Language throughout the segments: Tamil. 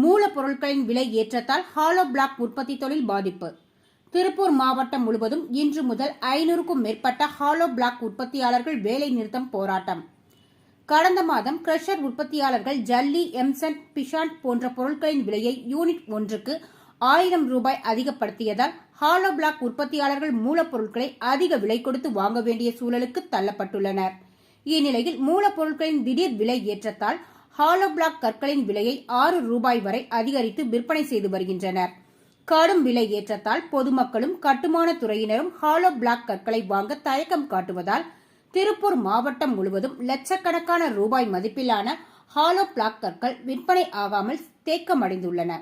மூலப்பொருட்களின் விலை ஏற்றத்தால் ஹாலோ பிளாக் உற்பத்தி தொழில் பாதிப்பு. திருப்பூர் மாவட்டம் முழுவதும் இன்று முதல் ஐநூறுக்கும் மேற்பட்ட ஹாலோ பிளாக் உற்பத்தியாளர்கள் வேலை நிறுத்தம் போராட்டம். கடந்த மாதம் கிரஷர் உற்பத்தியாளர்கள் ஜல்லி எம்சன் பிஷாண்ட் போன்ற பொருட்களின் விலையை யூனிட் ஒன்றுக்கு ஆயிரம் ரூபாய் அதிகப்படுத்தியதால் ஹாலோ பிளாக் உற்பத்தியாளர்கள் மூலப்பொருட்களை அதிக விலை கொடுத்து வாங்க வேண்டிய சூழலுக்கு தள்ளப்பட்டுள்ளனர். இந்நிலையில் மூலப்பொருட்களின் திடீர் விலை ஏற்றத்தால் ஹாலோ பிளாக் கற்களின் விலையை ஆறு ரூபாய் வரை அதிகரித்து விற்பனை செய்து வருகின்றனர். கடும் விலை ஏற்றத்தால் பொதுமக்களும் கட்டுமான துறையினரும் ஹாலோ பிளாக் கற்களை வாங்க தயக்கம் காட்டுவதால் திருப்பூர் மாவட்டம் முழுவதும் லட்சக்கணக்கான ரூபாய் மதிப்பிலான ஹாலோ பிளாக் கற்கள் விற்பனை ஆகாமல் தேக்கமடைந்துள்ளன.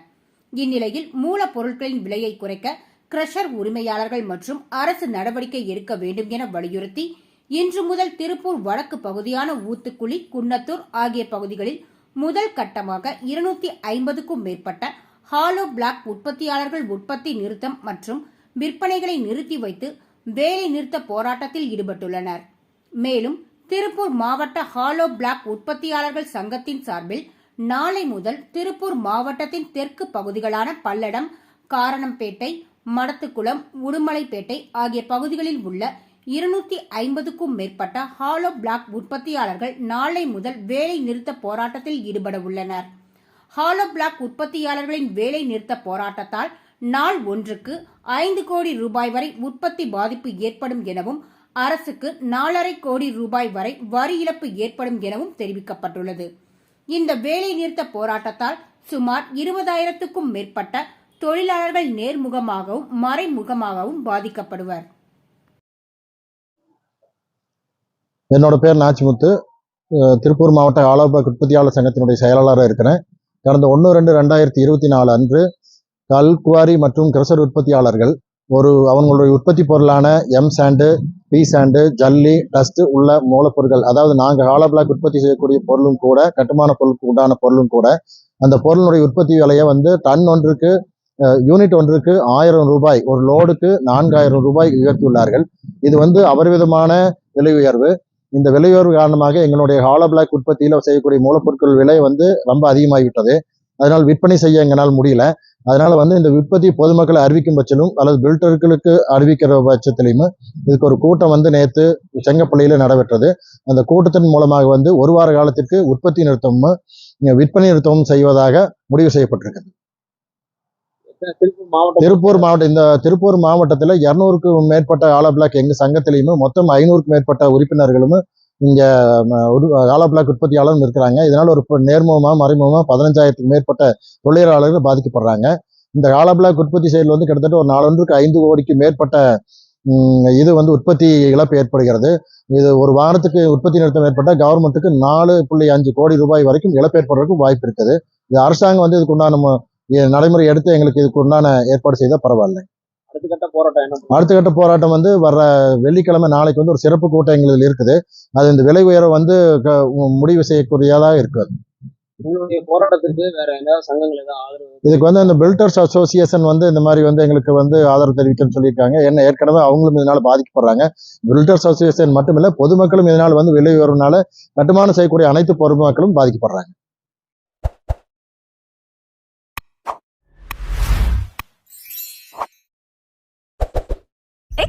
இந்நிலையில் மூலப்பொருட்களின் விலையை குறைக்க கிரஷர் உரிமையாளர்கள் மற்றும் அரசு நடவடிக்கை எடுக்க வேண்டும் என வலியுறுத்தி இன்று முதல் திருப்பூர் வடக்கு பகுதியான ஊத்துக்குழி குன்னத்தூர் ஆகிய பகுதிகளில் முதல் கட்டமாக இருநூத்தி ஐம்பதுக்கும் மேற்பட்ட ஹாலோ பிளாக் உற்பத்தியாளர்கள் உற்பத்தி நிறுத்தம் மற்றும் விற்பனைகளை நிறுத்தி வைத்து வேலை நிறுத்த போராட்டத்தில் ஈடுபட்டுள்ளனர். மேலும் திருப்பூர் மாவட்ட ஹாலோ பிளாக் உற்பத்தியாளர்கள் சங்கத்தின் சார்பில் நாளை முதல் திருப்பூர் மாவட்டத்தின் தெற்கு பகுதிகளான பல்லடம் காரணம்பேட்டை மடத்துக்குளம் உடுமலைப்பேட்டை ஆகிய பகுதிகளில் உள்ள இருநூத்தி ஐம்பதுக்கும் மேற்பட்ட ஹாலோ பிளாக் உற்பத்தியாளர்கள் நாளை முதல் வேலை நிறுத்த போராட்டத்தில் ஈடுபட உள்ளனர். ஹாலோ பிளாக் உற்பத்தியாளர்களின் வேலை நிறுத்த போராட்டத்தால் நாள் ஒன்றுக்கு ஐந்து கோடி ரூபாய் வரை உற்பத்தி பாதிப்பு ஏற்படும் எனவும் அரசுக்கு நாலரை கோடி ரூபாய் வரை வரி இழப்பு ஏற்படும் எனவும் தெரிவிக்கப்பட்டுள்ளது. இந்த வேலை நிறுத்த போராட்டத்தால் சுமார் இருபதாயிரத்துக்கும் மேற்பட்ட தொழிலாளர்கள் நேர்முகமாகவும் மறைமுகமாகவும் பாதிக்கப்படுவர். என்னோட பேர் நாச்சிமுத்து. திருப்பூர் மாவட்ட ஆலோபக் உற்பத்தியாளர் சங்கத்தினுடைய செயலாளராக இருக்கிறேன். கடந்த ஒன்று ரெண்டு ரெண்டாயிரத்தி இருபத்தி நாலு அன்று கல் குவாரி மற்றும் கிரசர் உற்பத்தியாளர்கள் ஒரு அவங்களுடைய உற்பத்தி பொருளான எம் சாண்டு பி சாண்டு ஜல்லி டஸ்ட் உள்ள மூலப்பொருட்கள் அதாவது நாங்கள் ஹாலோ பிளாக் உற்பத்தி செய்யக்கூடிய பொருளும் கூட கட்டுமான பொருளுக்கு உண்டான பொருளும் கூட அந்த பொருளுடைய உற்பத்தி விலையை வந்து டன் ஒன்றுக்கு யூனிட் ஒன்றுக்கு ஆயிரம் ரூபாய் ஒரு லோடுக்கு நான்காயிரம் ரூபாய் உயர்த்தியுள்ளார்கள். இது வந்து அபரிவிதமான விலை உயர்வு. இந்த விலையுயர்வு காரணமாக எங்களுடைய ஹாலோ பிளாக் உற்பத்தியில் செய்யக்கூடிய மூலப்பொருட்கள் விலை வந்து ரொம்ப அதிகமாகிவிட்டது. அதனால் விற்பனை செய்ய எங்களால் முடியல. அதனால வந்து இந்த உற்பத்தி பொதுமக்களை அறிவிக்கும் பட்சத்திலும் அல்லது பில்டர்களுக்கு அறிவிக்கிற பட்சத்திலையும் இதுக்கு ஒரு கூட்டம் வந்து நேற்று செங்கப்பள்ளியில நடைபெற்றது. அந்த கூட்டத்தின் மூலமாக வந்து ஒரு வார காலத்திற்கு உற்பத்தி நிறுத்தமும் விற்பனை நிறுத்தமும் செய்வதாக முடிவு செய்யப்பட்டிருக்கிறது திருப்பூர் மாவட்டம். திருப்பூர் மாவட்டம் இந்த திருப்பூர் மாவட்டத்தில் இரநூறுக்கும் மேற்பட்ட ஆலோ பிளாக் எங்க சங்கத்திலையுமே மொத்தம் ஐநூறுக்கும் மேற்பட்ட உறுப்பினர்களும் இங்க ம, ஆலோ பிளாக் உற்பத்தியாளரும் இருக்கிறாங்க. இதனால ஒரு ப- மறைமுகமாக மறைமுகமா பதினஞ்சாயிரத்துக்கு மேற்பட்ட தொழிலாளர்கள் பாதிக்கப்படுறாங்க. இந்த ஆலோ பிளாக் உற்பத்தி செயல் வந்து கிட்டத்தட்ட ஒரு நாலொன்றுக்கு ஐந்து கோடிக்கு மேற்பட்ட இது வந்து உற்பத்தி இழப்பு ஏற்படுகிறது. இது ஒரு வாரத்துக்கு உற்பத்தி நிறுத்தம் ஏற்பட்ட கவர்மெண்ட்டுக்கு நாலு புள்ளி அஞ்சு கோடி ரூபாய் வரைக்கும் இழப்பு ஏற்படுறதுக்கும் வாய்ப்பு இருக்குது. இது அரசாங்கம் வந்து இதுக்கு உண்டான நடைமுறை எடுத்து எங்களுக்கு இதுக்கு உண்டான ஏற்பாடு செய்தால் பரவாயில்ல. அடுத்த கட்ட போராட்டம் வந்து வர்ற வெள்ளிக்கிழமை நாளைக்கு வந்து ஒரு சிறப்பு கூட்டம் எங்களுக்கு இருக்குது. அது இந்த விலை உயர்வை வந்து முடிவு செய்யக்கூடியதாக இருக்கு உங்களுடைய போராட்டத்திற்கு வேற ஏதாவது சங்கங்கள் ஏதாவது ஆதரவு இதுக்கு வந்து இந்த பில்டர்ஸ் அசோசியேஷன் வந்து இந்த மாதிரி வந்து எங்களுக்கு வந்து ஆதரவு தெரிவிக்கணும்னு சொல்லியிருக்காங்க. என்ன ஏற்கனவே அவங்களும் இதனால பாதிக்கப்படுறாங்க. பில்டர்ஸ் அசோசியேஷன் மட்டுமில்ல பொதுமக்களும் இதனால் வந்து விலை உயர்வுனால கட்டுமானம் செய்யக்கூடிய அனைத்து பொதுமக்களும் பாதிக்கப்படுறாங்க.